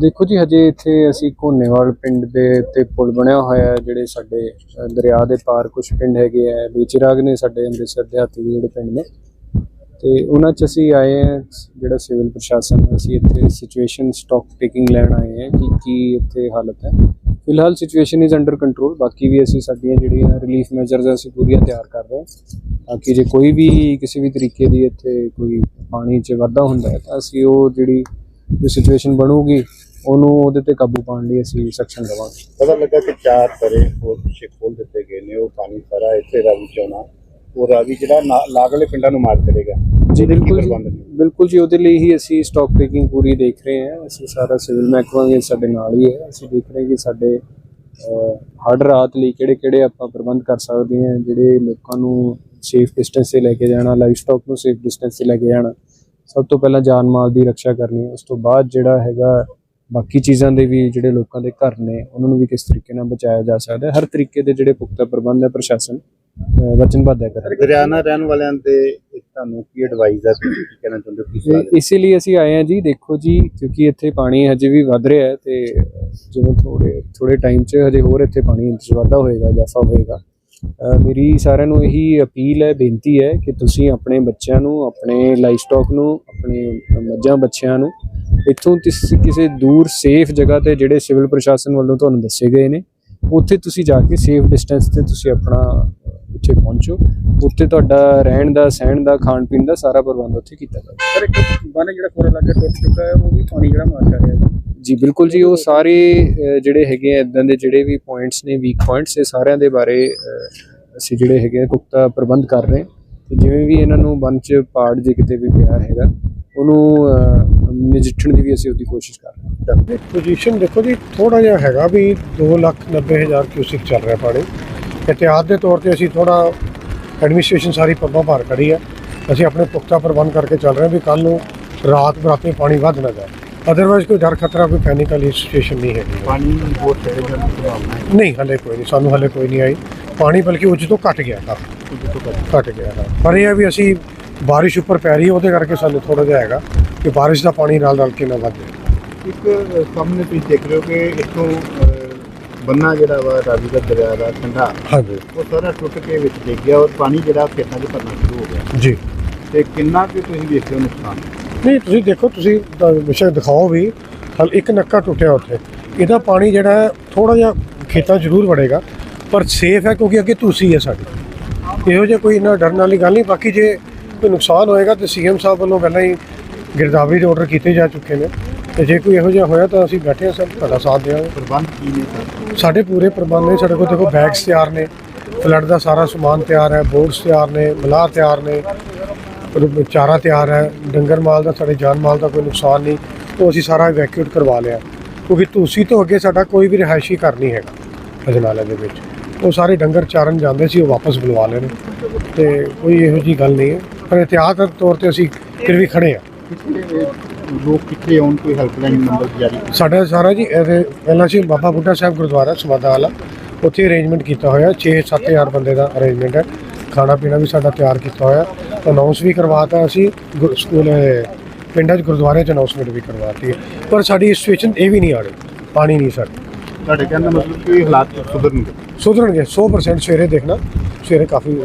ਦੇਖੋ ਜੀ, ਹਜੇ ਇੱਥੇ ਅਸੀਂ ਕੋਨੇਵਾਲ ਪਿੰਡ ਦੇ ਉੱਤੇ ਪੁਲ ਬਣਿਆ ਹੋਇਆ ਹੈ, ਜਿਹੜੇ ਸਾਡੇ ਦਰਿਆ ਦੇ ਪਾਰ ਕੁਝ ਪਿੰਡ ਹੈਗੇ ਆ। ਬੀਚਰਾਗ ਨੇ ਸਾਡੇ ਅੰਮ੍ਰਿਤਸਰ ਦਿਹਾਤੀ ਦੇ ਜਿਹੜੇ ਪਿੰਡ ਨੇ। ਤੇ ਉਹਨਾਂ ਚ ਅਸੀਂ ਆਏ ਹਾਂ, ਜਿਹੜਾ ਸਿਵਲ ਪ੍ਰਸ਼ਾਸਨ ਅਸੀਂ ਇੱਥੇ ਸਿਚੁਏਸ਼ਨ ਸਟਾਕ ਟੇਕਿੰਗ ਲੈਣ ਆਏ ਹਾਂ ਕਿ ਕੀ ਇੱਥੇ ਹਾਲਤ ਹੈ। ਫਿਲਹਾਲ ਸਿਚੁਏਸ਼ਨ ਇਜ਼ ਅੰਡਰ ਕੰਟਰੋਲ ਬਾਕੀ ਵੀ ਅਸੀਂ ਸਾਡੀਆਂ ਜਿਹੜੀਆਂ ਰਿਲੀਫ ਮੈਜਰਸ ਅਸੀਂ ਪੂਰੀਆਂ ਤਿਆਰ ਕਰ ਰਹੇ ਹਾਂ। ਤਾਂ ਕਿ ਜੇ ਕੋਈ ਵੀ ਕਿਸੇ ਵੀ ਤਰੀਕੇ ਦੀ ਇੱਥੇ ਕੋਈ ਪਾਣੀ 'ਚ ਵਾਧਾ ਹੁੰਦਾ ਹੈ, ਤਾਂ ਅਸੀਂ ਉਹ ਜਿਹੜੀ ਜੋ ਸਿਚੁਏਸ਼ਨ ਬਣੂਗੀ ਉਹਨੂੰ ਉਹਦੇ ਤੇ ਕਾਬੂ ਪਾਉਣ ਲਈ ਅਸੀਂ ਸੈਕਸ਼ਨ ਲਵਾਂਗੇ ਪਤਾ ਲੱਗਾ ਕਿ ਚਾਰ ਪਰੇ ਹੋਰ ਪਿੱਛੇ ਖੋਲ ਦਿੱਤੇ ਗਏ ਨੇ ਉਹ ਪਾਣੀ ਸਾਰਾ ਇੱਥੇ ਰਾਵੀ ਚ ਆਉਣਾ ਉਹ ਰਾਵੀ ਜਿਹੜਾ ਲਾਗਲੇ ਪਿੰਡਾਂ ਨੂੰ ਮਾਰ ਕਰੇਗਾ ਜੀ ਬਿਲਕੁਲ? ਬਿਲਕੁਲ ਜੀ ਉਹਦੇ ਲਈ ਹੀ ਅਸੀਂ ਸਟਾਕ ਟੇਕਿੰਗ ਪੂਰੀ ਦੇਖ ਰਹੇ ਹਾਂ। ਅਸੀਂ ਸਾਰਾ ਸਿਵਲ ਮਹਿਕਮਾ ਵੀ ਸਾਡੇ ਨਾਲ ਹੀ ਹੈ। ਅਸੀਂ ਦੇਖ ਰਹੇ ਕਿ ਸਾਡੇ ਹੜ੍ਹ ਰਾਤ ਲਈ ਕਿਹੜੇ ਕਿਹੜੇ ਆਪਾਂ ਪ੍ਰਬੰਧ ਕਰ ਸਕਦੇ ਹਾਂ ਜਿਹੜੇ ਲੋਕਾਂ ਨੂੰ ਸੇਫ ਡਿਸਟੈਂਸ ਤੇ ਲੈ ਕੇ ਜਾਣਾ ਲਾਈਫ ਸਟਾਕ ਨੂੰ ਸੇਫ ਡਿਸਟੈਂਸ ਤੇ ਲੈ ਕੇ ਜਾਣਾ। ਸਭ ਤੋਂ ਪਹਿਲਾਂ ਜਾਨ ਮਾਲ ਦੀ ਰੱਖਿਆ ਕਰਨੀ ਉਸ ਤੋਂ ਬਾਅਦ ਜਿਹੜਾ ਹੈਗਾ ਬਾਕੀ ਚੀਜ਼ਾਂ ਦੇ ਵੀ ਜਿਹੜੇ ਲੋਕਾਂ ਦੇ ਘਰ ਨੇ ਉਹਨਾਂ ਨੂੰ ਵੀ ਕਿਸ ਤਰੀਕੇ ਨਾਲ ਬਚਾਇਆ ਜਾ ਸਕਦਾ ਹੈ। ਹਰ ਤਰੀਕੇ ਦੇ ਜਿਹੜੇ ਪੁਖਤਾ ਪ੍ਰਬੰਧ ਹੈ ਪ੍ਰਸ਼ਾਸਨ ਵਚਨਬੱਧ ਹੈ ਕਰਨ ਦਰਿਆ ਨਾਲ ਰਹਿਣ ਵਾਲਿਆਂ ਦੇ ਤੁਹਾਨੂੰ ਕੀ ਐਡਵਾਈਸ ਹੈ? ਤੁਸੀਂ ਕੀ ਕਹਿਣਾ ਚਾਹੁੰਦੇ ਹੋ? ਤੇ ਇਸੇ ਲਈ ਅਸੀਂ ਆਏ ਹਾਂ ਜੀ ਦੇਖੋ ਜੀ ਕਿਉਂਕਿ ਇੱਥੇ ਪਾਣੀ ਹਜੇ ਵੀ ਵੱਧ ਰਿਹਾ ਹੈ ਤੇ ਜਿਵੇਂ ਥੋੜੇ ਥੋੜੇ ਟਾਈਮ 'ਚ ਹਜੇ ਹੋਰ ਇੱਥੇ ਪਾਣੀ ਇੰਚ ਵਾਧਾ ਹੋਏਗਾ ਇਜ਼ਾਫਾ ਹੋਏਗਾ। ਮੇਰੀ ਸਾਰਿਆਂ ਨੂੰ ਇਹੀ ਅਪੀਲ ਹੈ, ਬੇਨਤੀ ਹੈ ਕਿ ਤੁਸੀਂ ਆਪਣੇ ਬੱਚਿਆਂ ਨੂੰ, ਆਪਣੇ ਲਾਈਫ ਨੂੰ, ਆਪਣੇ ਮੱਝਾਂ ਬੱਚਿਆਂ ਨੂੰ ਇੱਥੋਂ ਕਿਸੇ ਦੂਰ ਸੇਫ ਜਗ੍ਹਾ ਤੇ ਜਿਹੜੇ ਸਿਵਲ ਪ੍ਰਸ਼ਾਸਨ ਵੱਲੋਂ ਤੁਹਾਨੂੰ ਦੱਸੇ ਗਏ ਨੇ, ਉੱਥੇ ਤੁਸੀਂ ਜਾ ਕੇ ਸੇਫ ਡਿਸਟੈਂਸ ਤੇ ਤੁਸੀਂ ਆਪਣਾ ਉੱਥੇ ਪਹੁੰਚੋ। ਉੱਥੇ ਤੁਹਾਡਾ ਰਹਿਣ ਦਾ, ਸਹਿਣ ਦਾ, ਖਾਣ ਪੀਣ ਦਾ ਸਾਰਾ ਪ੍ਰਬੰਧ ਉੱਥੇ ਕੀਤਾ ਜਾਵੇ ਸਰ, ਇੱਕ ਬੰਨ ਜਿਹੜਾ ਫੋਰ ਲੱਗੇ ਟੁੱਟ ਚੁੱਕਾ ਹੈ, ਉਹ ਵੀ ਪਾਣੀ ਜਿਹੜਾ ਮਾਰ ਰਿਹਾ ਹੈ। ਜੀ, ਬਿਲਕੁਲ ਜੀ, ਉਹ ਸਾਰੇ ਜਿਹੜੇ ਹੈਗੇ ਆ ਇਦਾਂ ਦੇ ਜਿਹੜੇ ਵੀ ਪੁਆਇੰਟਸ ਨੇ ਵੀਕ ਪੁਆਇੰਟਸ ਇਹ ਸਾਰਿਆਂ ਦੇ ਬਾਰੇ ਅਸੀਂ ਜਿਹੜੇ ਹੈਗੇ ਆ, ਪੁਖਤਾ ਪ੍ਰਬੰਧ ਕਰ ਰਹੇ ਹਾਂ। ਤੇ ਜਿਵੇਂ ਵੀ ਇਹਨਾਂ ਨੂੰ ਬੰਨ ਚ ਪਾੜ ਜੇ ਕਿਤੇ ਵੀ ਪਿਆ ਹੈਗਾ, ਉਹਨੂੰ ਨਜਿੱਠਣ ਦੀ ਵੀ ਅਸੀਂ ਉਹਦੀ ਕੋਸ਼ਿਸ਼ ਕਰ ਰਹੇ ਹਾਂ। ਪੋਜੀਸ਼ਨ ਦੇਖੋ ਜੀ ਥੋੜਾ ਜਿਹਾ ਹੈਗਾ ਵੀ 290000 ਕਿਊਸਿਕ ਚੱਲ ਰਿਹਾ ਪਾਣੀ। ਇhtiyat ਦੇ ਤੌਰ ਤੇ ਅਸੀਂ ਥੋੜਾ ਐਡਮਿਨਿਸਟ੍ਰੇਸ਼ਨ ਸਾਰੀ ਪੱਬਾਂ ਭਾਰ ਖੜੀ ਹੈ ਅਸੀਂ ਆਪਣੇ ਪੁਖਤਾ ਪ੍ਰਬੰਧ ਕਰਕੇ ਚੱਲ ਰਹੇ ਹਾਂ ਵੀ ਕੱਲ ਨੂੰ ਰਾਤ ਬਰਾਤੇ ਪਾਣੀ ਵੱਧ ਨਾ ਜਾਏ। ਅਦਰਵਾਈਜ਼ ਕੋਈ ਡਰ ਖਤਰਾ ਕੋਈ ਪੈਨਿਕ ਵਾਲੀ ਸਿਚੁਏਸ਼ਨ ਨਹੀਂ ਹੈਗੀ। ਪਾਣੀ ਸੰਭਾਵਨਾ ਹੈ ਨਹੀਂ ਹਲੇ ਕੋਈ ਨਹੀਂ ਸਾਨੂੰ ਹਲੇ ਕੋਈ ਨਹੀਂ ਆਈ। ਪਾਣੀ ਬਲਕਿ ਉੱਚ ਤੋਂ ਘਟ ਗਿਆ ਕਾਫੀ ਘਟ। ਗਿਆ ਹੈ ਪਰ ਇਹ ਹੈ ਵੀ ਅਸੀਂ ਬਾਰਿਸ਼ ਉੱਪਰ ਪੈ ਰਹੀ ਹੈ ਉਹਦੇ ਕਰਕੇ ਸਾਨੂੰ ਥੋੜਾ ਜਿਹਾ ਹੈਗਾ ਕਿ ਬਾਰਿਸ਼ ਦਾ ਪਾਣੀ ਨਾਲ ਰਲ ਕੇ ਨਾ ਵੱਧ। ਇੱਕ ਸਾਹਮਣੇ ਤੁਸੀਂ ਦੇਖ ਰਹੇ ਹੋ ਕਿ ਇੱਥੋਂ ਬੰਨਾ ਜਿਹੜਾ ਵਾ ਰਾਵੀ ਦਾ ਦਰਿਆ ਦਾ ਠੰਡਾ ਹਾਂਜੀ। ਉਹ ਸਾਰਾ ਟੁੱਟ ਕੇ ਵਿੱਚ ਡਿੱਗ ਗਿਆ ਔਰ ਪਾਣੀ ਜਿਹੜਾ ਖੇਤਾਂ 'ਚ ਭਰਨਾ ਸ਼ੁਰੂ ਹੋ ਗਿਆ। ਜੀ। ਤੇ ਕਿੰਨਾ ਕਿ ਤੁਸੀਂ ਵੇਖਦੇ ਹੋ ਨੁਕਸਾਨ? ਨਹੀਂ ਤੁਸੀਂ ਦੇਖੋ ਤੁਸੀਂ ਬੇਸ਼ੱਕ ਦਿਖਾਓ ਵੀ ਹਲ ਇੱਕ ਨੱਕਾ ਟੁੱਟਿਆ ਉੱਥੇ। ਇਹਦਾ ਪਾਣੀ ਜਿਹੜਾ ਹੈ ਥੋੜਾ ਜਿਹਾ ਖੇਤਾਂ ਜ਼ਰੂਰ ਵੜੇਗਾ ਪਰ ਸੇਫ ਹੈ ਕਿਉਂਕਿ ਅੱਗੇ ਤੁਸੀਂ ਹੈ ਸਾਡੀ। ਇਹੋ ਜਿਹਾ ਕੋਈ ਇੰਨਾ ਡਰਨ ਵਾਲੀ ਗੱਲ ਨਹੀਂ ਬਾਕੀ ਜੇ ਕੋਈ ਨੁਕਸਾਨ ਹੋਏਗਾ ਤੇ ਸੀਐਮ ਸਾਹਿਬ ਵੱਲੋਂ ਪਹਿਲਾਂ ਹੀ ਗਿਰਦਾਵਰੀ ਦੇ ਆਰਡਰ ਕੀਤੇ ਜਾ ਚੁੱਕੇ ਨੇ। ਤੇ ਜੇ ਕੋਈ ਇਹੋ ਜਿਹਾ ਹੋਇਆ ਤਾਂ ਅਸੀਂ ਬੈਠੇ ਹਾਂ ਸਰ ਤੁਹਾਡਾ ਸਾਥ ਦੇਵਾਂਗੇ ਪ੍ਰਬੰਧ ਕੀ ਨੇ ਸਾਡੇ ਪੂਰੇ ਪ੍ਰਬੰਧ ਨੇ ਸਾਡੇ ਕੋਲ ਦੇਖੋ ਬੈਗਸ ਤਿਆਰ ਨੇ ਫਲੱਡ ਦਾ ਸਾਰਾ ਸਮਾਨ ਤਿਆਰ ਹੈ ਬੋਰਡਸ ਤਿਆਰ ਨੇ ਮਲਾਹ ਤਿਆਰ ਨੇ। ਚਾਰਾ ਤਿਆਰ ਹੈ ਡੰਗਰ ਮਾਲ ਦਾ ਸਾਡੇ ਜਾਨ ਮਾਲ ਦਾ ਕੋਈ ਨੁਕਸਾਨ ਨਹੀਂ ਉਹ ਅਸੀਂ ਸਾਰਾ ਇਵੈਕਿਊਟ ਕਰਵਾ ਲਿਆ। ਕਿਉਂਕਿ ਤੁਸੀਂ ਤੋਂ ਅੱਗੇ ਸਾਡਾ ਕੋਈ ਵੀ ਰਿਹਾਇਸ਼ੀ ਘਰ ਨਹੀਂ ਹੈਗਾ ਅਜਨਾਲੇ ਦੇ ਵਿੱਚ। ਉਹ ਸਾਰੇ ਡੰਗਰ ਚਾਰਨ ਜਾਂਦੇ ਸੀ ਉਹ ਵਾਪਸ ਬੁਲਵਾ ਨੇ। ਤੇ ਕੋਈ ਇਹੋ ਜੀ ਗੱਲ ਨਹੀਂ ਹੈ। ਪਰ ਦੇ ਤੌਰ ਤੇ ਅਸੀਂ ਫਿਰ ਵੀ ਖੜੇ ਆ ਲੋਕ ਕਿੱਥੇ ਆਉਣ ਕੋਈ ਹੈਲਪਲਾਈਨ ਨੰਬਰ ਜਾਰੀ? ਸਾਡਾ ਸਾਰਾ ਜੀ ਪਹਿਲਾਂ ਸੀ ਬਾਬਾ ਬੁੱਢਾ ਸਾਹਿਬ ਗੁਰਦੁਆਰਾ ਸਮਾਦਾ ਵਾਲਾ ਉੱਥੇ ਅਰੇਂਜਮੈਂਟ ਕੀਤਾ ਹੋਇਆ 6-7000 ਬੰਦੇ ਦਾ ਅਰੇਂਜਮੈਂਟ ਹੈ। ਖਾਣਾ ਪੀਣਾ ਵੀ ਸਾਡਾ ਤਿਆਰ ਕੀਤਾ ਹੋਇਆ। ਅਨਾਉਂਸ ਵੀ ਕਰਵਾਤਾ ਅਸੀਂ ਸਕੂਲ ਪਿੰਡਾਂ 'ਚ ਗੁਰਦੁਆਰੇ 'ਚ ਅਨਾਉਂਸਮੈਂਟ ਵੀ ਕਰਵਾਤੀ ਹੈ। ਪਰ ਸਾਡੀ ਸਿਚੁਏਸ਼ਨ ਇਹ ਵੀ ਨਹੀਂ ਆ ਰਹੀ ਪਾਣੀ ਨਹੀਂ ਸਾਡੀ। ਤੁਹਾਡੇ ਕਹਿਣ ਦਾ ਮਤਲਬ ਕਿ ਹਾਲਾਤ ਸੁਧਰਨਗੇ? ਸੁਧਰਨਗੇ 100% ਸਵੇਰੇ ਦੇਖਣਾ ਸਵੇਰੇ ਕਾਫੀ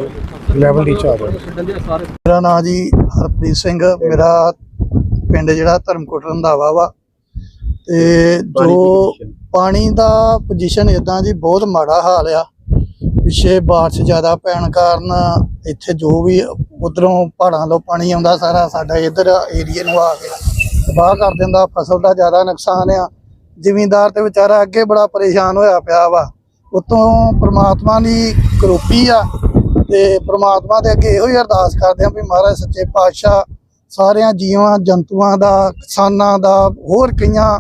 ਲੈਵਲ ਨੀਚੇ ਆ ਜਾਏਗਾ ਮੇਰਾ ਨਾਮ ਜੀ ਹਰਪ੍ਰੀਤ ਸਿੰਘ ਮੇਰਾ ਪਿੰਡ ਜਿਹੜਾ ਧਰਮਕੋਟ ਰੰਧਾਵਾ ਵਾ। ਤੇ ਜੋ। ਪਾਣੀ ਦਾ ਪੋਜੀਸ਼ਨ ਇਦਾਂ ਜੀ ਬਹੁਤ ਮਾੜਾ ਹਾਲ ਆ। ਪਿੱਛੇ ਬਾਰਿਸ਼ ਜ਼ਿਆਦਾ ਪੈਣ ਕਾਰਨ ਇੱਥੇ ਜੋ ਵੀ ਉਧਰੋਂ ਪਹਾੜਾਂ ਤੋਂ ਪਾਣੀ ਆਉਂਦਾ ਸਾਰਾ ਸਾਡਾ ਇੱਧਰ ਏਰੀਏ ਨੂੰ ਆ ਕੇ ਤਬਾਹ ਕਰ ਦਿੰਦਾ, ਫਸਲ ਦਾ ਜ਼ਿਆਦਾ ਨੁਕਸਾਨ ਆ। ਜ਼ਿਮੀਂਦਾਰ ਤੇ ਵਿਚਾਰਾ ਅੱਗੇ ਬੜਾ ਪਰੇਸ਼ਾਨ ਹੋਇਆ ਪਿਆ ਵਾ। ਉਤੋਂ ਪ੍ਰਮਾਤਮਾ ਦੀ ਕਰੋਪੀ ਆ ਤੇ ਪ੍ਰਮਾਤਮਾ ਦੇ ਅੱਗੇ ਇਹੋ ਹੀ ਅਰਦਾਸ ਕਰਦੇ ਆ ਵੀ ਮਹਾਰਾਜ ਸੱਚੇ ਪਾਤਸ਼ਾਹ ਸਾਰਿਆਂ ਜੀਵਾਂ, ਜੰਤੂਆਂ ਦਾ, ਕਿਸਾਨਾਂ ਦਾ, ਹੋਰ ਕਈਆਂ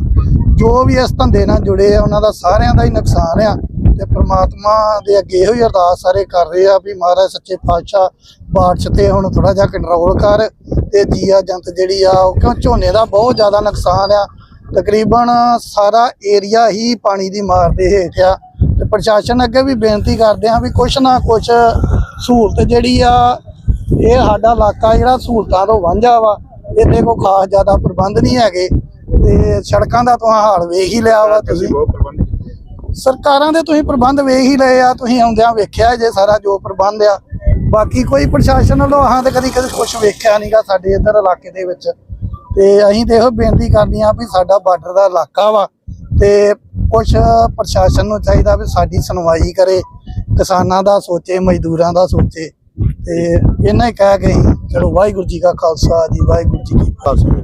ਜੋ ਵੀ ਇਸ ਧੰਦੇ ਨਾਲ ਜੁੜੇ ਆ, ਉਹਨਾਂ ਦਾ ਸਾਰਿਆਂ ਦਾ ਹੀ ਨੁਕਸਾਨ ਆ। ਤੇ ਪ੍ਰਮਾਤਮਾ ਦੇ ਅੱਗੇ ਇਹੋ ਹੀ ਅਰਦਾਸ ਸਾਰੇ ਕਰ ਰਹੇ ਆ ਵੀ ਮਹਾਰਾਜ ਸੱਚੇ ਪਾਤਸ਼ਾਹ ਬਾਰਿਸ਼ ਤੇ ਹੁਣ ਥੋੜਾ ਜਿਹਾ ਕੰਟਰੋਲ ਕਰ ਤੇ ਜੀਆ ਜੰਤ ਜਿਹੜੀ ਆ ਉਹ ਕਿਉਂ ਝੋਨੇ ਦਾ ਬਹੁਤ ਜ਼ਿਆਦਾ ਨੁਕਸਾਨ ਆ। ਤਕਰੀਬਨ ਸਾਰਾ ਏਰੀਆ ਹੀ ਪਾਣੀ ਦੀ ਮਾਰ ਦੇ ਹੇਠ ਆ। ਤੇ ਪ੍ਰਸ਼ਾਸਨ ਅੱਗੇ ਵੀ ਬੇਨਤੀ ਕਰਦੇ ਆ ਵੀ ਕੁਛ ਨਾ ਕੁਛ ਸਹੂਲਤ ਜਿਹੜੀ ਆ ਇਹ ਸਾਡਾ ਇਲਾਕਾ ਜਿਹੜਾ ਸਹੂਲਤਾਂ ਤੋਂ ਵਾਂਝਾ ਵਾ ਇੱਥੇ ਕੋਈ ਖਾਸ ਜ਼ਿਆਦਾ ਪ੍ਰਬੰਧ ਨਹੀਂ ਹੈਗੇ। ਤੇ ਸੜਕਾਂ ਦਾ ਤੁਸੀਂ ਹਾਲ ਵੇਖ ਹੀ ਲਿਆ ਵਾ ਤੁਸੀਂ। ਬਹੁਤ ਪ੍ਰਬੰਧ ਕੀਤੇ ਸਰਕਾਰਾਂ ਦੇ ਤੁਸੀਂ ਪ੍ਰਬੰਧ ਵੇਖ ਹੀ ਲਏ ਆ, ਤੁਸੀਂ ਆਉਂਦਿਆਂ ਵੇਖਿਆ ਜੇ ਸਾਰਾ ਜੋ ਪ੍ਰਬੰਧ ਆ। ਬਾਕੀ ਕੋਈ ਪ੍ਰਸ਼ਾਸਨ ਵੱਲੋਂ ਹਾਂ ਤੇ ਕਦੀ ਕਦੀ ਕੁਝ ਵੇਖਿਆ ਨਹੀਂਗਾ ਸਾਡੇ ਇੱਧਰ ਇਲਾਕੇ ਦੇ ਵਿੱਚ। ਤੇ ਅਸੀਂ ਤੇ ਬੇਨਤੀ ਕਰਨੀ ਆ ਵੀ ਸਾਡਾ ਬਾਰਡਰ ਦਾ ਇਲਾਕਾ ਵਾ ਤੇ ਕੁਝ ਪ੍ਰਸ਼ਾਸਨ ਨੂੰ ਚਾਹੀਦਾ ਵੀ ਸਾਡੀ ਸੁਣਵਾਈ ਕਰੇ, ਕਿਸਾਨਾਂ ਦਾ ਸੋਚੇ, ਮਜ਼ਦੂਰਾਂ ਦਾ ਸੋਚੇ। ਤੇ ਇਹਨਾਂ ਹੀ ਕਹਿ ਕੇ ਚਲੋ ਵਾਹਿਗੁਰੂ ਜੀ ਕਾ ਖਾਲਸਾ ਜੀ, ਵਾਹਿਗੁਰੂ ਜੀ ਕੀ ਫਤਿਹ।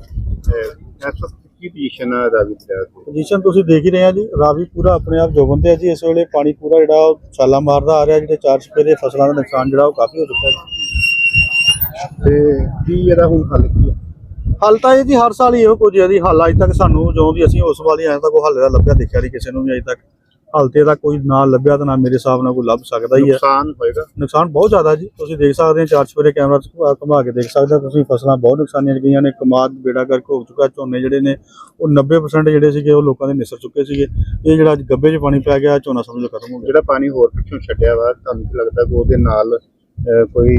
ਇਸ ਕੀ ਪੋਜੀਸ਼ਨ ਹੈ ਰਾਵੀ ਦਰਿਆ ਦੀ ਪੋਜੀਸ਼ਨ ਤੁਸੀਂ ਦੇਖ ਹੀ ਰਹੇ ਆ ਜੀ ਰਾਵੀ ਪੂਰਾ ਆਪਣੇ ਆਪ ਜੋਗਨ ਤੇ ਹੈ ਜੀ ਇਸ ਵੇਲੇ ਪਾਣੀ ਪੂਰਾ ਜਿਹੜਾ ਉਹ ਛਾਲਾ ਮਾਰਦਾ ਆ ਰਿਹਾ ਜਿਹੜੇ ਚਾਰ ਛਪੇਰੇ ਫਸਲਾਂ ਦਾ ਨੁਕਸਾਨ ਜਿਹੜਾ ਉਹ ਕਾਫੀ ਹੋ ਚੁੱਕਾ ਹੈ ਤੇ ਕੀ ਇਹਦਾ ਹੁਣ ਹੱਲ ਕੀ ਹੈ ਹੱਲ ਤਾਂ ਇਹ ਜੀ ਹਰ ਸਾਲ ਹੀ ਇਹੋ ਕੁਝ ਹੈ ਜੀ ਹੱਲ ਅਜੇ ਤੱਕ ਸਾਨੂੰ ਜਦੋਂ ਦੀ ਅਸੀਂ ਉਸ ਵਾਲੀ ਆਏ ਤਾਂ ਕੋਈ ਹੱਲ ਦਾ ਲੱਭਿਆ ਦੇਖਿਆ ਨਹੀਂ ਕਿਸੇ ਨੂੰ ਵੀ ਅਜੇ ਤੱਕ। ਹੱਲ ਤੇ ਇਹਦਾ ਕੋਈ ਨਾ ਲੱਭਿਆ ਤਾਂ ਨਾ ਮੇਰੇ ਹਿਸਾਬ ਨਾਲ ਕੋਈ ਲੱਭ ਸਕਦਾ ਹੀ ਹੈ। ਨੁਕਸਾਨ ਹੋਏਗਾ। ਨੁਕਸਾਨ ਬਹੁਤ ਜ਼ਿਆਦਾ ਜੀ। ਤੁਸੀਂ ਦੇਖ ਸਕਦੇ ਹੋ ਚਾਰ ਚਪੇਰੇ ਕੈਮਰਾ ਘੁਮਾ ਕੇ ਦੇਖ ਸਕਦੇ ਹੋ। ਤੁਸੀਂ ਫਸਲਾਂ ਬਹੁਤ ਨੁਕਸਾਨੀਆਂ ਗਈਆਂ ਨੇ। ਕਮਾਦ ਬੇੜਾ ਕਰਕੇ ਹੋ ਚੁੱਕਾ ਝੋਨੇ ਜਿਹੜੇ ਨੇ ਉਹ 90% ਜਿਹੜੇ ਸੀਗੇ ਉਹ ਲੋਕਾਂ ਦੇ ਨਿਸਰ ਚੁੱਕੇ ਸੀਗੇ। ਇਹ ਜਿਹੜਾ ਅੱਜ ਗੱਬੇ 'ਚ ਪਾਣੀ ਪੈ ਗਿਆ ਝੋਨਾ ਸਮਝੋ ਖਤਮ ਹੋ ਗਿਆ। ਜਿਹੜਾ ਪਾਣੀ ਹੋਰ ਪਿੱਛੋਂ ਛੱਡਿਆ ਵਾ ਤੁਹਾਨੂੰ ਲੱਗਦਾ ਕਿ ਉਹਦੇ ਨਾਲ ਕੋਈ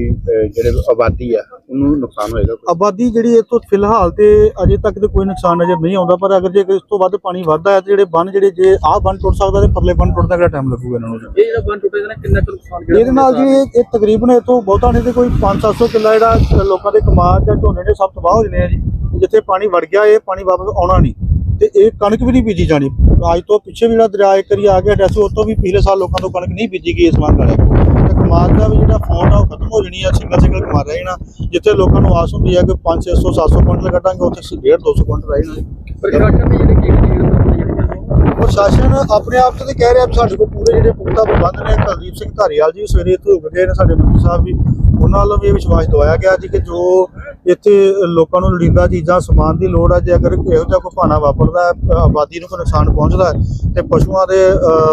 ਜਿਹੜੇ ਆਬਾਦੀ ਆ ਉਹਨੂੰ ਨੁਕਸਾਨ ਹੋਏਗਾ ਕੋਈ? ਆਬਾਦੀ ਜਿਹੜੀ ਇਹ ਤੋਂ ਫਿਲਹਾਲ ਤੇ ਅਜੇ ਤੱਕ ਤੇ ਕੋਈ ਨੁਕਸਾਨ ਨਜ਼ਰ ਨਹੀਂ ਆਉਂਦਾ ਪਰ ਅਗਰ ਜੇ ਇਸ ਤੋਂ ਵੱਧ ਪਾਣੀ ਵੱਧਦਾ ਹੈ ਤੇ ਜਿਹੜੇ ਬੰਨ ਜਿਹੜੇ ਜੇ ਆਹ ਬੰਨ ਟੁੱਟ ਸਕਦਾ ਤੇ ਪਰਲੇ ਬੰਨ ਟੁੱਟਦਾ ਕਿਹੜਾ ਟਾਈਮ ਲੱਗੂਗਾ ਇਹਨਾਂ ਨੂੰ ਜੀ? ਇਹ ਜਿਹੜਾ ਬੰਨ ਟੁੱਟੇਗਾ ਨਾ ਕਿੰਨਾ ਕੁ ਨੁਕਸਾਨ ਇਹਦੇ ਨਾਲ ਜੀ ਇਹ ਇਹ ਤਕਰੀਬਨ ਇਥੋਂ ਬਹੁਤਾ ਨਹੀਂ ਤੇ ਕੋਈ 5-700 ਕਿੱਲਾ ਜਿਹੜਾ ਲੋਕਾਂ ਦੇ ਕਮਾਦ ਜਾਂ ਝੋਨੇ ਦੇ ਸਭ ਤਬਾਹ ਹੋ ਜਨੇ ਆ ਜੀ। ਜਿੱਥੇ ਪਾਣੀ ਵੜ ਗਿਆ ਇਹ ਪਾਣੀ ਵਾਪਸ ਆਉਣਾ ਨਹੀਂ। ਤੇ ਇਹ ਕਣਕ ਵੀ ਨਹੀਂ ਬੀਜੀ ਜਾਣੀ। ਅੱਜ ਤੋਂ ਪਿੱਛੇ ਵੀ ਜਿਹੜਾ ਦਰਿਆ ਇੱਕ ਵਾਰੀ ਆ ਗਿਆ ਡੈਸੀ ਉਸ ਤੋਂ ਵੀ ਪਿਛਲੇ ਸਾਲ ਲੋਕਾਂ ਤੋਂ ਕਣਕ ਨਹੀਂ ਬੀਜੀ ਗਈ ਇਸ ਵਾਰ ਵਾਲੇ ਤੇ ਦਾ ਵੀ ਜਿਹੜਾ ਫੌਂਟ ਆ ਉਹ ਖਤਮ ਹੋ ਜਣੀ ਆ, ਸਿੰਗਲ ਸਿੰਗਲ ਕਮਾ ਰਹਿ ਜਾਣਾ ਜਿੱਥੇ ਲੋਕਾਂ ਨੂੰ ਆਸ ਹੁੰਦੀ ਆ ਕਿ 5 600 700 ਕੁਇੰਟਲ ਕੱਢਾਂਗੇ, ਉੱਥੇ 1.5 200 ਕੁਇੰਟਲ ਰਹਿ ਜਾਣਾ ਪ੍ਰਸ਼ਾਸਨ ਨੇ ਜਿਹੜੇ ਕੀ ਪ੍ਰਸ਼ਾਸਨ ਆਪਣੇ ਆਪ ਤੋਂ ਤੇ ਕਹਿ ਰਿਹਾ ਵੀ ਸਾਡੇ ਕੋਲ ਪੂਰੇ ਜਿਹੜੇ ਪੁਖਤਾ ਪ੍ਰਬੰਧ ਨੇ ਕੁਲਦੀਪ ਸਿੰਘ ਧਾਰੀਵਾਲ ਜੀ ਸਵੇਰੇ ਇੱਥੇ ਹੋ ਗਏ ਨੇ ਸਾਡੇ ਮੰਤਰੀ ਸਾਹਿਬ ਵੀ। ਉਹਨਾਂ ਵੱਲੋਂ ਵੀ ਇਹ ਵਿਸ਼ਵਾਸ ਦਵਾਇਆ ਗਿਆ ਜੀ ਕਿ ਜੋ ਇੱਥੇ ਲੋਕਾਂ ਨੂੰ ਲੋੜੀਂਦਾ ਚੀਜ਼ਾਂ ਸਮਾਨ ਦੀ ਲੋੜ ਹੈ ਜੇ ਅਗਰ ਇਹੋ ਜਿਹਾ ਕੋਈ ਭਾਣਾ ਵਾਪਰਦਾ ਹੈ, ਆਬਾਦੀ ਨੂੰ ਕੋਈ ਨੁਕਸਾਨ ਪਹੁੰਚਦਾ ਹੈ ਤੇ ਪਸ਼ੂਆਂ ਦੇ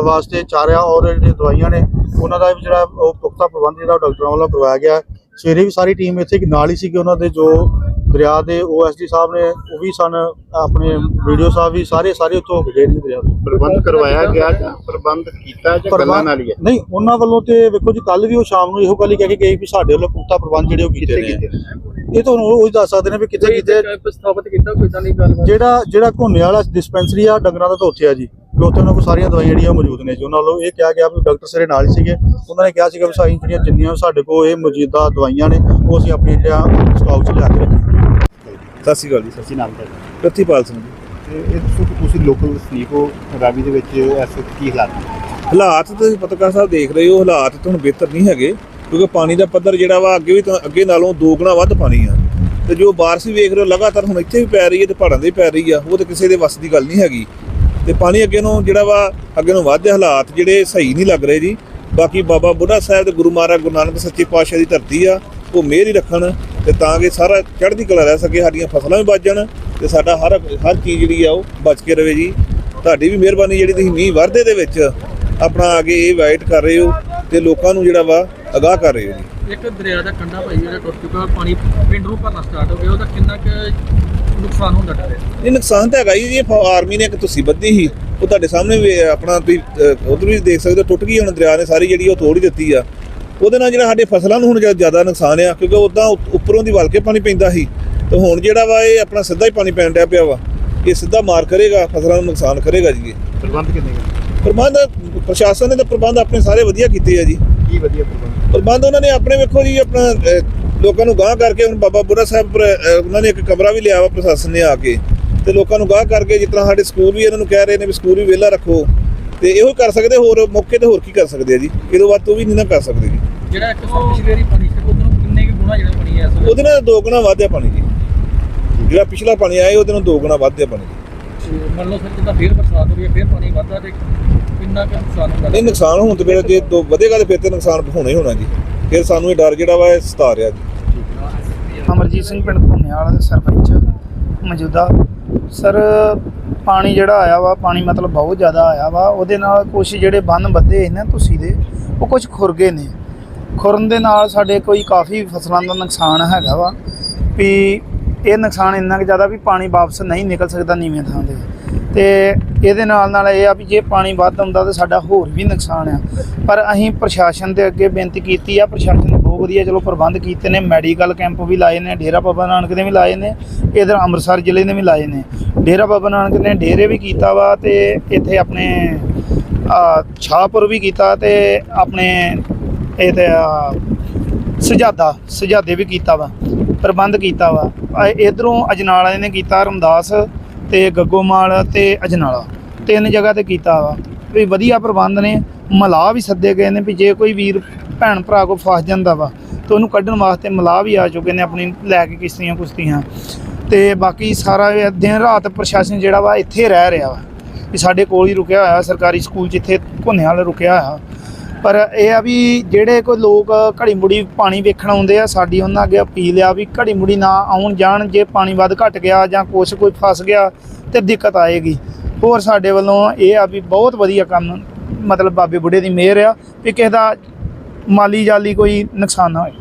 ਵਾਸਤੇ ਚਾਰਿਆਂ ਔਰ ਜਿਹੜੀਆਂ ਦਵਾਈਆਂ ਨੇ ਉਹਨਾਂ ਦਾ ਵੀ ਜਿਹੜਾ ਉਹ ਪੁਖਤਾ ਪ੍ਰਬੰਧ ਜਿਹੜਾ ਉਹ ਡਾਕਟਰਾਂ ਵੱਲੋਂ ਕਰਵਾਇਆ ਗਿਆ ਸਵੇਰੇ ਵੀ ਸਾਰੀ ਟੀਮ ਇੱਥੇ ਨਾਲ ਹੀ ਸੀ ਕਿ ਉਹਨਾਂ ਦੇ ਜੋ ਦਰਿਆ ਦੇ ਓਐਸਡੀ ਸਾਹਿਬ ਨੇ ਉਹ ਵੀ ਸਨ ਆਪਣੇ ਵੀਡੀਓ ਸਾਹਿਬ ਵੀ ਸਾਰੇ ਸਾਰੇ ਉੱਥੋਂ ਹੋ ਕੇ ਗਏ ਨੇ ਦਰਿਆ ਤੋਂ। ਪ੍ਰਬੰਧ ਕਰਵਾਇਆ ਗਿਆ ਜਾਂ ਪ੍ਰਬੰਧ ਕੀਤਾ ਜਾਂ ਗੱਲਾਂ ਨਾਲ ਹੀ ਹੈ? ਨਹੀਂ ਉਹਨਾਂ ਵੱਲੋਂ ਤੇ ਵੇਖੋ ਜੀ ਕੱਲ ਵੀ ਉਹ ਸ਼ਾਮ ਨੂੰ ਇਹੋ ਗੱਲ ਹੀ ਕਹਿ ਕੇ ਗਏ ਵੀ ਸਾਡੇ ਵੱਲੋਂ ਪੁਖਤਾ ਪ੍ਰਬੰਧ ਜਿਹੜੇ ਉਹ ਕੀਤੇ ਕਿੱਥੇ ਨੇ। ਇਹ ਤੁਹਾਨੂੰ ਉਹ ਹੀ ਦੱਸ ਸਕਦੇ ਨੇ ਵੀ ਕਿੱਥੇ ਕੀਤੇ। ਸਥਾਪਿਤ ਕੀਤਾ ਕੋਈ ਤਾਂ ਨਹੀਂ ਗੱਲਬਾਤ? ਜਿਹੜਾ ਜਿਹੜਾ ਘੋਨੇ ਵਾਲਾ ਡਿਸਪੈਂਸਰੀ ਆ ਡੰਗਰਾਂ ਦਾ ਤਾਂ ਉੱਥੇ ਆ ਜੀ। ਵੀ ਉੱਥੇ ਉਹਨਾਂ ਕੋਲ ਸਾਰੀਆਂ ਦਵਾਈਆਂ ਜਿਹੜੀਆਂ ਮੌਜੂਦ ਨੇ ਜੀ। ਉਹਨਾਂ ਵੱਲੋਂ ਇਹ ਕਿਹਾ ਗਿਆ ਵੀ ਡਾਕਟਰ ਸਾਰੇ ਨਾਲ ਹੀ ਸੀਗੇ। ਉਹਨਾਂ ਨੇ ਕਿਹਾ ਸੀਗਾ ਵੀ ਸਾਰੀਆਂ ਜਿਹੜੀਆਂ ਜਿੰਨੀਆਂ ਵੀ ਸਾਡੇ ਕੋਲ ਇਹ ਮੌਜੂਦਾ ਦਵਾਈਆਂ ਨੇ ਉਹ ਅਸੀਂ ਆਪਣੀ ਜਿਹੜਾ ਸਟਾਕ 'ਚ ਲਿਆ ਕੇ ਰੱਖੀਆਂ। ਸਤਿ ਸ਼੍ਰੀ ਅਕਾਲ ਜੀ। ਸਤਿ ਕੀ ਨਾਮ ਹੈ ਪ੍ਰਤੀਪਾਲ ਸਿੰਘ ਜੀ। ਤੇ ਇਹ ਦੱਸੋ ਕਿ ਤੁਸੀਂ ਲੋਕਲ ਵਸਨੀਕ ਹੋ ਰਾਵੀ ਦੇ ਵਿੱਚ ਇਸ ਵਕਤ ਕੀ ਹਾਲਾਤ ਨੇ? ਹਾਲਾਤ ਤੁਸੀਂ ਪੱਤਰਕਾਰ ਸਾਹਿਬ ਦੇਖ ਰਹੇ ਹੋ ਹਾਲਾਤ ਤਾਂ ਹੁਣ ਬਿਹਤਰ ਨਹੀਂ ਹੈਗੇ ਕਿਉਂਕਿ ਪਾਣੀ ਦਾ ਪੱਧਰ ਜਿਹੜਾ ਵਾ ਅੱਗੇ ਵੀ ਤਾਂ ਅੱਗੇ ਨਾਲੋਂ ਦੋ ਗੁਣਾ ਵੱਧ ਪਾਣੀ ਆ। ਤੇ ਜੋ ਬਾਰਿਸ਼ ਵੀ ਵੇਖ ਰਹੇ ਹੋ ਲਗਾਤਾਰ ਹੁਣ ਇੱਥੇ ਵੀ ਪੈ ਰਹੀ ਹੈ ਤੇ ਪਹਾੜਾਂ ਦੇ ਪੈ ਰਹੀ ਆ ਉਹ ਤਾਂ ਕਿਸੇ ਦੇ ਵੱਸ ਦੀ ਗੱਲ ਨਹੀਂ ਹੈਗੀ। ਤੇ ਪਾਣੀ ਅੱਗੇ ਨੂੰ ਜਿਹੜਾ ਵਾ ਅੱਗੇ ਨੂੰ ਵੱਧਦੇ ਹਾਲਾਤ ਜਿਹੜੇ ਸਹੀ ਨਹੀਂ ਲੱਗ ਰਹੇ ਜੀ। ਬਾਕੀ ਬਾਬਾ ਬੁੱਢਾ ਸਾਹਿਬ ਤੇ ਗੁਰੂ ਮਹਾਰਾਜ ਗੁਰੂ ਨਾਨਕ ਸੱਚੇ ਪਾਤਸ਼ਾਹ ਦੀ ਧਰਤੀ ਆ ਉਹ ਮਿਹਰ ਹੀ ਰੱਖਣ ਤੇ ਤਾਂ ਕਿ ਸਾਰਾ ਚੜ੍ਹਦੀ ਕਲਾ ਰਹਿ ਸਕੇ ਸਾਡੀਆਂ ਫਸਲਾਂ ਵੀ ਬਚ ਜਾਣ ਤੇ ਸਾਡਾ ਹਰ ਹਰ ਚੀਜ਼ ਜਿਹੜੀ ਆ ਉਹ ਬਚ ਕੇ ਰਵੇ ਜੀ। ਤੁਹਾਡੀ ਵੀ ਮਿਹਰਬਾਨੀ ਜਿਹੜੀ ਤੁਸੀਂ ਮੀਂਹ ਵਰਦੇ ਦੇ ਵਿੱਚ ਆਪਣਾ ਅੱਗੇ ਇਹ ਵਾਈਟ ਕਰ ਰਹੇ ਹੋ ਤੇ ਲੋਕਾਂ ਨੂੰ ਜਿਹੜਾ ਵਾ ਅਗਾਹ ਕਰ ਰਹੇ ਹੋ ਜੀ। ਇੱਕ ਦਰਿਆ ਦਾ ਕੰਢਾ ਭਾਈ ਜਿਹੜਾ ਟੁੱਟ ਚੁੱਕਾ ਪਾਣੀ ਪਿੰਡ ਨੂੰ ਭਰਨਾ ਸਟਾਰਟ ਹੋ ਗਿਆ ਉਹਦਾ ਕਿੰਨਾ ਕੁ ਨੁਕਸਾਨ ਹੁੰਦਾ ਡਰੇ ਇਹ ਨੁਕਸਾਨ ਤਾਂ ਹੈਗਾ ਜੀ ਇਹ ਆਰਮੀ ਨੇ ਇੱਕ ਤੁਸੀਂ ਬੱਧੀ ਸੀ ਉਹ ਤੁਹਾਡੇ ਸਾਹਮਣੇ ਵੀ ਆਪਣਾ ਤੁਸੀਂ ਉਧਰ ਵੀ ਦੇਖ ਸਕਦੇ ਹੋ ਟੁੱਟ ਗਈ ਹੁਣ ਦਰਿਆ ਨੇ ਸਾਰੀ ਜਿਹੜੀ ਉਹ ਤੋੜ ਹੀ ਦਿੱਤੀ ਆ। ਉਹਦੇ ਨਾਲ ਜਿਹੜਾ ਸਾਡੇ ਫਸਲਾਂ ਨੂੰ ਹੁਣ ਜ਼ਿਆ- ਜ਼ਿਆਦਾ ਨੁਕਸਾਨ ਆ ਕਿਉਂਕਿ ਉਦਾਂ ਉੱਪਰੋਂ ਦੀ ਵਲ ਕੇ ਪਾਣੀ ਪੈਂਦਾ ਸੀ। ਤੇ ਹੁਣ ਜਿਹੜਾ ਵਾ ਇਹ ਆਪਣਾ ਸਿੱਧਾ ਹੀ ਪਾਣੀ ਪੈਣ ਡਿਆ ਪਿਆ ਵਾ ਇਹ ਸਿੱਧਾ ਮਾਰ ਕਰੇਗਾ ਫਸਲਾਂ ਨੂੰ ਨੁਕਸਾਨ ਕਰੇਗਾ ਜੀ ਪ੍ਰਬੰਧ ਕਿੰਨੇ? ਪ੍ਰਬੰਧ ਪ੍ਰਸ਼ਾਸਨ ਨੇ ਤਾਂ ਪ੍ਰਬੰਧ ਆਪਣੇ ਸਾਰੇ ਵਧੀਆ ਕੀਤੇ ਆ ਜੀ। ਕੀ ਵਧੀਆ ਪ੍ਰਬੰਧ? ਪ੍ਰਬੰਧ ਉਹਨਾਂ ਨੇ ਆਪਣੇ ਵੇਖੋ ਜੀ ਆਪਣਾ ਲੋਕਾਂ ਨੂੰ ਗਾਂਹ ਕਰਕੇ ਹੁਣ ਬਾਬਾ ਬੁੱਢਾ ਸਾਹਿਬ ਉਹਨਾਂ ਨੇ ਇੱਕ ਕਮਰਾ ਵੀ ਲਿਆ ਵਾ ਪ੍ਰਸ਼ਾਸਨ ਨੇ ਆ ਕੇ। ਤੇ ਲੋਕਾਂ ਨੂੰ ਗਾਂਹ ਕਰਕੇ ਜਿਸ ਤਰ੍ਹਾਂ ਸਾਡੇ ਸਕੂਲ ਵੀ ਇਹਨਾਂ ਨੂੰ ਕਹਿ ਰਹੇ ਨੇ ਵੀ ਸਕੂਲ ਵੀ ਵਿਹਲਾ ਰੱਖੋ। ਤੇ ਇਹੋ ਕਰ ਸਕਦੇ ਹੋਰ ਮੌਕੇ ਤੇ ਹੋਰ ਕੀ ਕਰ ਸਕਦੇ ਆ ਜੀ? ਇਹਦੋਂ ਵੱਧ ਤੋਂ ਵੀ ਨਹੀਂ ਨਾ ਕਰ ਸਕਦੇ ਜੀ। ਜਿਹੜਾ ਇੱਕ ਸੌ ਪਿਛਲੇ ਵਾਰੀ ਪਾਣੀ ਸੀ ਉਹਦੇ ਨੂੰ ਕਿੰਨੇ ਕੁ ਗੁਣਾ ਜਿਹੜਾ ਪਾਣੀ ਇਸ ਵੇਲੇ ਉਹਦੇ ਨਾਲ ਦੋ ਗੁਣਾ ਵਧਿਆ ਪਾਣੀ ਜੀ। ਜਿਹੜਾ ਪਿਛਲਾ ਪਾਣੀ ਆਇਆ ਉਹਦੇ ਨਾਲ ਦੋ ਗੁਣਾ ਵਧਿਆ ਪਾਣੀ ਜੀ। ਮੰਨ ਲਓ ਫਿਰ ਜਿੱਦਾਂ ਫੇਰ ਬਰਸਾਤ ਹੋ ਰਹੀ ਹੈ ਫੇਰ ਪਾਣੀ ਵੱਧਦਾ ਤੇ ਕਿੰਨਾ ਕੁ ਨੁਕਸਾਨ ਹੁੰਦਾ? ਨਹੀਂ ਨੁਕਸਾਨ ਹੋਣ ਤੇ ਫਿਰ ਜੇ ਦੋ ਵਧੇਗਾ ਤੇ ਫਿਰ ਤੇ ਨੁਕਸਾਨ ਹੋਣਾ ਹੀ ਹੋਣਾ ਜੀ। ਫਿਰ ਸਾਨੂੰ ਇਹ ਡਰ ਜਿਹੜਾ ਵਾ ਇਹ ਸਤਾ ਰਿਹਾ ਜੀ। ਅਮਰਜੀਤ ਸਿੰਘ ਪਿੰਡ ਭੁੰਨੇਵਾਲ ਦੇ ਸਰਪੰਚ ਮੌਜੂਦਾ। ਸਰ ਪਾਣੀ ਜਿਹੜਾ ਆਇਆ ਵਾ, ਪਾਣੀ ਮਤਲਬ ਬਹੁਤ ਜ਼ਿਆਦਾ ਆਇਆ ਵਾ, ਉਹਦੇ ਨਾਲ ਕੁਝ ਜਿਹੜੇ ਬੰਨ ਬੱਦੇ ਸੀ ਨਾ ਤੁਸੀਂ ਦੇ, ਉਹ ਕੁਝ ਖੁਰ ਗਏ ਨੇ। ਖੁਰਨ ਦੇ ਨਾਲ ਸਾਡੇ ਕੋਈ ਕਾਫੀ ਫਸਲਾਂ ਦਾ ਨੁਕਸਾਨ ਹੈਗਾ ਵਾ ਵੀ ਇਹ ਨੁਕਸਾਨ ਇੰਨਾ ਕੁ ਜ਼ਿਆਦਾ ਵੀ ਪਾਣੀ ਵਾਪਸ ਨਹੀਂ ਨਿਕਲ ਸਕਦਾ ਨੀਵੇਂ ਥਾਂ ਦੇ ਤੇ ਇਹਦੇ ਨਾਲ ਨਾਲ ਇਹ ਆ ਵੀ ਜੇ ਪਾਣੀ ਵੱਧ ਆਉਂਦਾ ਤਾਂ ਸਾਡਾ ਹੋਰ ਵੀ ਨੁਕਸਾਨ ਆ। ਪਰ ਅਸੀਂ ਪ੍ਰਸ਼ਾਸਨ ਦੇ ਅੱਗੇ ਬੇਨਤੀ ਕੀਤੀ ਆ, ਪ੍ਰਸ਼ਾਸਨ ਨੇ ਬਹੁਤ ਵਧੀਆ ਚਲੋ ਪ੍ਰਬੰਧ ਕੀਤੇ ਨੇ, ਮੈਡੀਕਲ ਕੈਂਪ ਵੀ ਲਾਏ ਨੇ, ਡੇਰਾ ਬਾਬਾ ਨਾਨਕ ਦੇ ਵੀ ਲਾਏ ਨੇ ਇਧਰ ਅੰਮ੍ਰਿਤਸਰ ਜ਼ਿਲ੍ਹੇ ਨੇ ਵੀ ਲਾਏ ਨੇ। ਡੇਰਾ ਬਾਬਾ ਨਾਨਕ ਨੇ ਡੇਰੇ ਵੀ ਕੀਤਾ ਵਾ ਤੇ ਇੱਥੇ ਆਪਣੇ ਛਾਪੁਰ ਵੀ ਕੀਤਾ ਤੇ ਆਪਣੇ ਇਹ ਤੇ ਆ, ਸੁਜਾਦਾ ਸੁਜਾਦੇ ਵੀ ਕੀਤਾ ਵਾ ਪ੍ਰਬੰਧ ਕੀਤਾ ਵਾ। ਇਧਰੋਂ ਅਜਨਾਲਾ ਨੇ ਕੀਤਾ ਰਮਦਾਸ ਤੇ ਗੱਗੋਮਾਲ ਤੇ ਅਜਨਾਲਾ। ਤਿੰਨ ਜਗ੍ਹਾ ਤੇ ਕੀਤਾ ਵਾ। ਵੀ ਵਧੀਆ ਪ੍ਰਬੰਧ ਨੇ। ਮਲਾਹ ਵੀ ਸੱਦੇ ਗਏ ਨੇ ਵੀ ਜੇ ਕੋਈ ਵੀਰ ਭੈਣ ਭਰਾ ਕੋ ਫਸ ਜਾਂਦਾ ਵਾ ਤੇ ਉਹਨੂੰ ਕੱਢਣ ਵਾਸਤੇ ਮਲਾਹ ਵੀ ਆ ਚੁੱਕੇ ਨੇ ਆਪਣੀ ਲੈ ਕੇ ਕਿਸ਼ਤੀਆਂ ਕੁਸ਼ਤੀਆਂ ਤੇ ਬਾਕੀ ਸਾਰਾ ਇਹ ਦਿਨ ਰਾਤ ਪ੍ਰਸ਼ਾਸਨ ਜਿਹੜਾ ਵਾ ਇੱਥੇ ਰਹਿ ਰਿਹਾ ਵਾ ਵੀ ਸਾਡੇ ਕੋਲ ਹੀ ਰੁਕਿਆ ਹੋਇਆ, ਸਰਕਾਰੀ ਸਕੂਲ ਜਿੱਥੇ ਘੁੰਨੇਵਾਲ ਰੁਕਿਆ ਹੋਇਆ। ਪਰ ਇਹ ਆ ਵੀ ਜਿਹੜੇ ਕੋਈ ਲੋਕ ਘੜੀ ਮੁੜੀ ਪਾਣੀ ਵੇਖਣ ਆਉਂਦੇ ਆ, ਸਾਡੀ ਉਹਨਾਂ ਅੱਗੇ ਅਪੀਲ ਆ ਵੀ ਘੜੀ ਮੁੜੀ ਨਾ ਆਉਣ ਜਾਣ, ਜੇ ਪਾਣੀ ਵੱਧ ਘਟ ਗਿਆ ਜਾਂ ਕੁਛ ਕੋਈ ਫਸ ਗਿਆ ਤੇ ਦਿੱਕਤ ਆਏਗੀ। ਹੋਰ ਸਾਡੇ ਵੱਲੋਂ ਇਹ ਆ ਵੀ ਬਹੁਤ ਵਧੀਆ ਕੰਮ, ਮਤਲਬ ਬਾਬੇ ਬੁੱਢੇ ਦੀ ਮਿਹਰ ਆ ਵੀ ਕਿਸੇ ਦਾ ਮਾਲੀ ਜਾਲੀ ਕੋਈ ਨੁਕਸਾਨ ਨਾ ਹੋਏ।